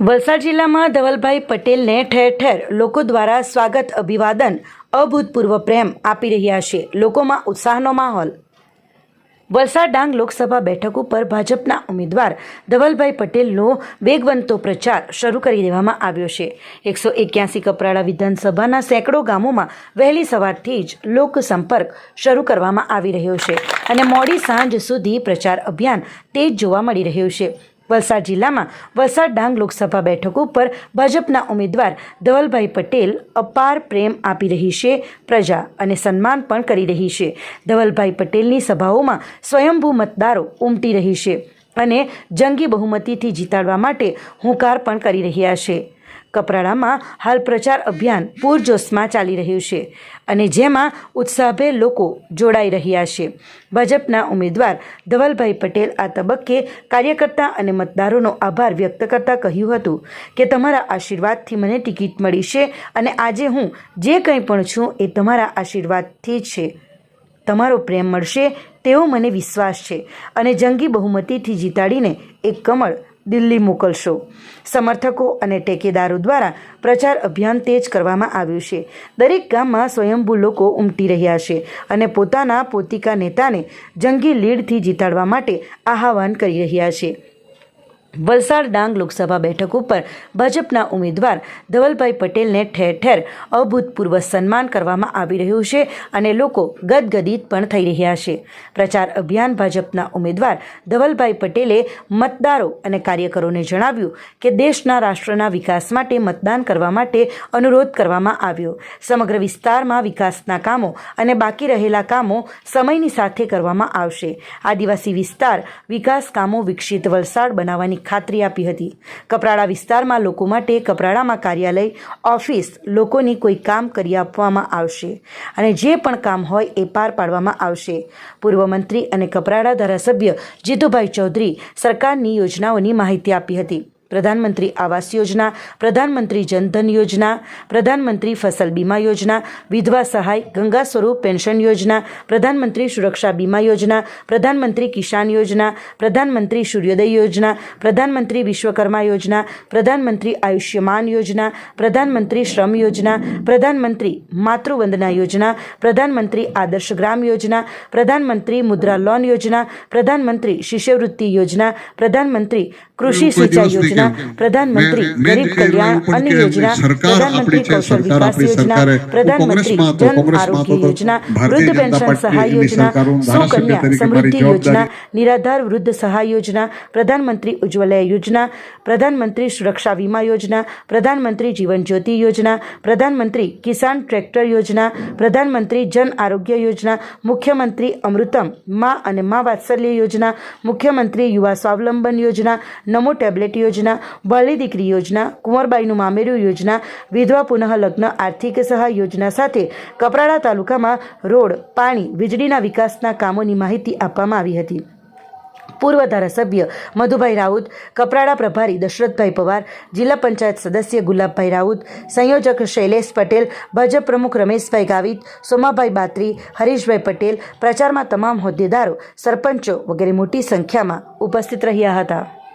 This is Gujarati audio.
વલસાડ જિલ્લામાં ધવલભાઈ પટેલને ઠેર ઠેર લોકો દ્વારા સ્વાગત અભિવાદન, અભૂતપૂર્વ પ્રેમ આપી રહ્યા છે. લોકોમાં ઉત્સાહનો માહોલ વલસાડ ડાંગ લોકસભા બેઠક ઉપર ભાજપના ઉમેદવાર ધવલભાઈ પટેલનો વેગવંતો પ્રચાર શરૂ કરી દેવામાં આવ્યો છે. એકસો એક્યાસી કપરાડા વિધાનસભાના સેંકડો ગામોમાં વહેલી સવારથી જ લોકસંપર્ક શરૂ કરવામાં આવી રહ્યો છે અને મોડી સાંજ સુધી પ્રચાર અભિયાન તેજ જોવા મળી રહ્યું છે. વલસાડ જિલ્લામાં વલસાડ ડાંગ લોકસભા બેઠક ઉપર ભાજપના ઉમેદવાર ધવલભાઈ પટેલ અપાર પ્રેમ આપી રહી છે, પ્રજા અને સન્માન પણ કરી રહી છે. ધવલભાઈ પટેલની સભાઓમાં સ્વયંભૂ મતદારો ઉમટી રહી છે અને જંગી બહુમતીથી જીતાડવા માટે હુંકાર પણ કરી રહ્યા છે. કપરાડામાં હાલ પ્રચાર અભિયાન પૂરજોશમાં ચાલી રહ્યું છે અને જેમાં ઉત્સાહભેર લોકો જોડાઈ રહ્યા છે. ભાજપના ઉમેદવાર ધવલભાઈ પટેલ આ તબક્કે કાર્યકર્તા અને મતદારોનો આભાર વ્યક્ત કરતા કહ્યું હતું કે, તમારા આશીર્વાદથી મને ટિકિટ મળી છે અને આજે હું જે કંઈ પણ છું એ તમારા આશીર્વાદથી છે. તમારો પ્રેમ મળશે તેવો મને વિશ્વાસ છે. અને જંગી બહુમતીથી જીતાડીને એક કમળ દિલ્હી મોકલશો. સમર્થકો અને ટેકેદારો દ્વારા પ્રચાર અભિયાન તેજ કરવામાં આવ્યું છે. દરેક ગામમાં સ્વયંભૂ લોકો ઉમટી રહ્યા છે અને પોતાના પોતિકા નેતાને જંગી લીડથી જીતાડવા માટે આહવાન કરી રહ્યા છે. વલસાડ ડાંગ લોકસભા બેઠક ઉપર ભાજપના ઉમેદવાર ધવલભાઈ પટેલને ઠેર ઠેર અભૂતપૂર્વ સન્માન કરવામાં આવી રહ્યું છે અને લોકો ગદગદિત પણ થઈ રહ્યા છે. પ્રચાર અભિયાન ભાજપના ઉમેદવાર ધવલભાઈ પટેલે મતદારો અને કાર્યકરોને જણાવ્યું કે દેશના રાષ્ટ્રના વિકાસ માટે મતદાન કરવા માટે અનુરોધ કરવામાં આવ્યો. સમગ્ર વિસ્તારમાં વિકાસના કામો અને બાકી રહેલા કામો સમયની સાથે કરવામાં આવશે. આદિવાસી વિસ્તાર વિકાસ કામો વિકસિત વલસાડ બનાવવાની ખાતરી આપી હતી. કપરાડા વિસ્તારમાં લોકો માટે કપરાડામાં કાર્યાલય, ઓફિસ લોકોની કોઈ કામ કરી આપવામાં આવશે અને જે પણ કામ હોય એ પાર પાડવામાં આવશે. પૂર્વ મંત્રી અને કપરાડા ધારાસભ્ય જીતુભાઈ ચૌધરી સરકારની યોજનાઓની માહિતી આપી હતી. પ્રધાનમંત્રી આવાસ યોજના પ્રધાનમંત્રી જનધન યોજના પ્રધાનમંત્રી ફસલ બીમા યોજના વિધવા સહાય ગંગા સ્વરૂપ પેન્શન યોજના પ્રધાનમંત્રી સુરક્ષા બીમા યોજના પ્રધાનમંત્રી કિસાન યોજના પ્રધાનમંત્રી સૂર્યોદય યોજના પ્રધાનમંત્રી વિશ્વકર્મા યોજના પ્રધાનમંત્રી આયુષ્યમાન યોજના પ્રધાનમંત્રી શ્રમ યોજના પ્રધાનમંત્રી માતૃવંદના યોજના પ્રધાનમંત્રી આદર્શ ગ્રામ યોજના પ્રધાનમંત્રી મુદ્રા લોન યોજના પ્રધાનમંત્રી શિષ્યવૃત્તિ યોજના પ્રધાનમંત્રી કૃષિ સિંચાઈ યોજના પ્રધાનમંત્રી ગરીબ કલ્યાણ અન્ન યોજના પ્રધાનમંત્રી કૌશલ વિકાસ યોજના પ્રધાનમંત્રી જન આરોગ્ય યોજના વૃદ્ધ પેન્શન સહાય યોજના સુકન્યા સમૃદ્ધિ યોજના નિરાધાર વૃદ્ધ સહાય યોજના પ્રધાનમંત્રી ઉજ્જવલા યોજના પ્રધાનમંત્રી સુરક્ષા વીમા યોજના પ્રધાનમંત્રી જીવન જ્યોતિ યોજના પ્રધાનમંત્રી કિસાન ટ્રેક્ટર યોજના પ્રધાનમંત્રી જન આરોગ્ય યોજના મુખ્યમંત્રી અમૃતમ મા અને મા વાત્સલ્ય યોજના મુખ્યમંત્રી યુવા સ્વાવલંબન યોજના નમો ટેબ્લેટ યોજના બળી દીકરી યોજના, કુંવરબાઈનું મામેરું યોજના, વિધવા પુનઃલગ્ન આર્થિક સહાય યોજના સાથે કપરાડા તાલુકામાં રોડ, પાણી, વીજળીના વિકાસના કામોની માહિતી આપવામાં આવી હતી. પૂર્વ ધારાસભ્ય મધુભાઈ રાઉત, કપરાડા પ્રભારી દશરથભાઈ પવાર, જિલ્લા પંચાયત સદસ્ય ગુલાબભાઈ રાઉત, સંયોજક શૈલેષ પટેલ, ભાજપ પ્રમુખ રમેશભાઈ ગાવિત, સોમાભાઈ બાત્રી, હરીશભાઈ પટેલ, પ્રચારમાં તમામ હોદ્દેદારો, સરપંચો વગેરે મોટી સંખ્યામાં ઉપસ્થિત રહ્યા હતા.